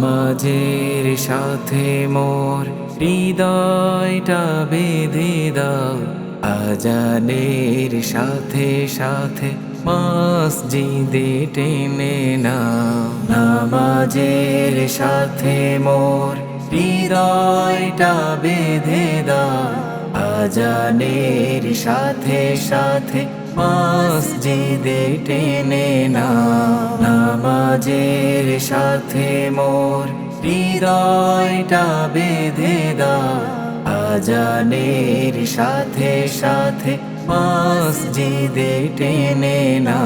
নামাজের সাথে মোর হৃদয়টা বেঁধে দাও। আজানের সাথে সাথে মসজিদে টেনে না নামাজের সাথে মোর হৃদয়টা বেঁধে দাও। আজানের সাথে সাথে মসজিদে টেনে না। নামাজের সাথে মোর হৃদয়টা বেঁধে দাও আজানের সাথে সাথে মসজিদে টেনে না।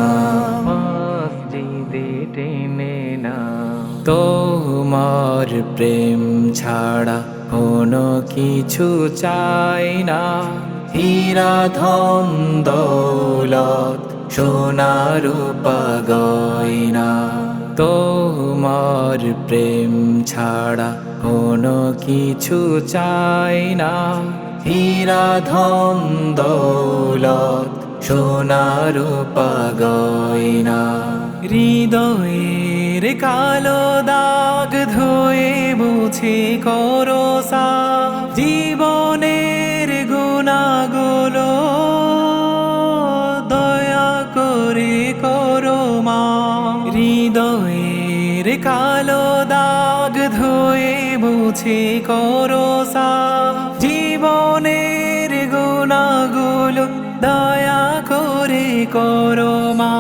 মসজিদে টেনে না। তোমার প্রেম ছাড়া কোনো কিছু চাই না। হীরা ধন দৌলত, সোনার গয়না। তোমার প্রেম ছাড়া কোনো কিছু চাই না। হীরা ধন দৌলত, সোনার গয়না। হৃদয়ের কালো দাগ ধোয়ে মুছে করো সা জীবনের গুণাগুলো দয়া করে করো মা। হৃদয়ের কালো দাগ ধোয়ে মুছে করো সা জীবনের গুণাগুলো দয়া করে করো মা।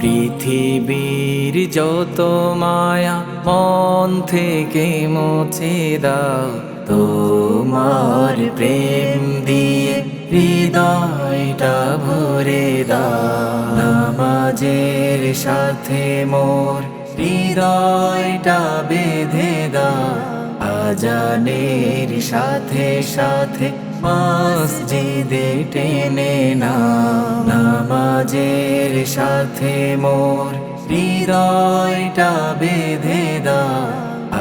পৃথিবীর যত মায়া মন থেকে মুছে দাও, তোমার প্রেম দিয়ে হৃদয়টা ভরে দাও। নামাজের সাথে মোর হৃদয়টা বেঁধে দাও। আজানের সাথে সাথে মসজিদে টেনে না। নামাজের সাথে মোর হৃদয়টা বেঁধে দাও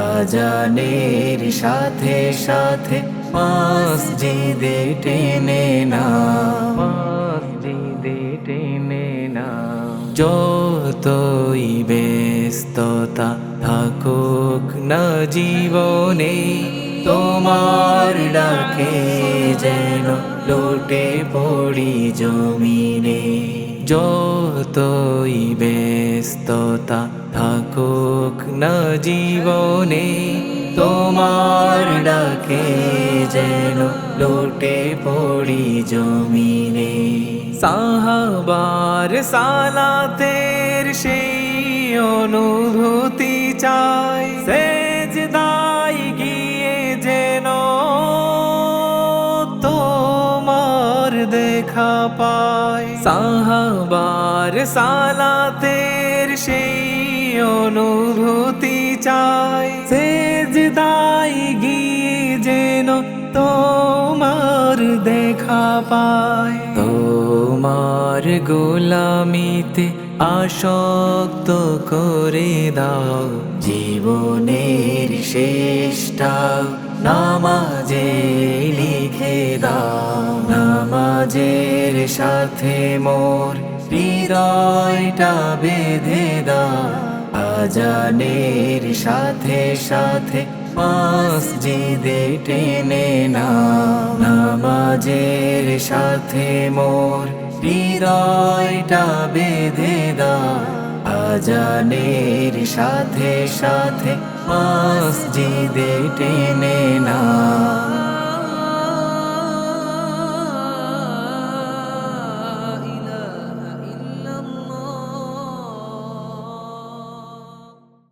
আজানের সাথে সাথে মসজিদে টেনে না। মসজিদে টেনে না। যতই ব্যস্ততা থাকুক না জীবনে, তোমার ডাকে যেন লোটে পড়ি জমিনে। যতই ব্যস্ততা থাকুক না জীবনে, তোমার ডাকে যেন লোটে পড়ি জমিনে। সাহাবার সালাতের সেই অনুভূতি চাই। সেজদাই গিয়ে যেন তোমার দেখা পায় সাহাবার সালাতের সেই অনুভূতি চাই। সেজদাই গিয়ে যেন তোমার দেখা পায় তোমার গোলামিতে আসক্ত করে দাও। জীবনের শেষটা নামাজে লিখে দাও। নামাজের সাথে মোর হৃদয়টা বেঁধে দাও। আজানের সাথে সাথে মসজিদে টেনে না নামাজের সাথে মোর হৃদয়টা বেঁধে দাও। আজানের সাথে সাথে মসজিদে টেনে না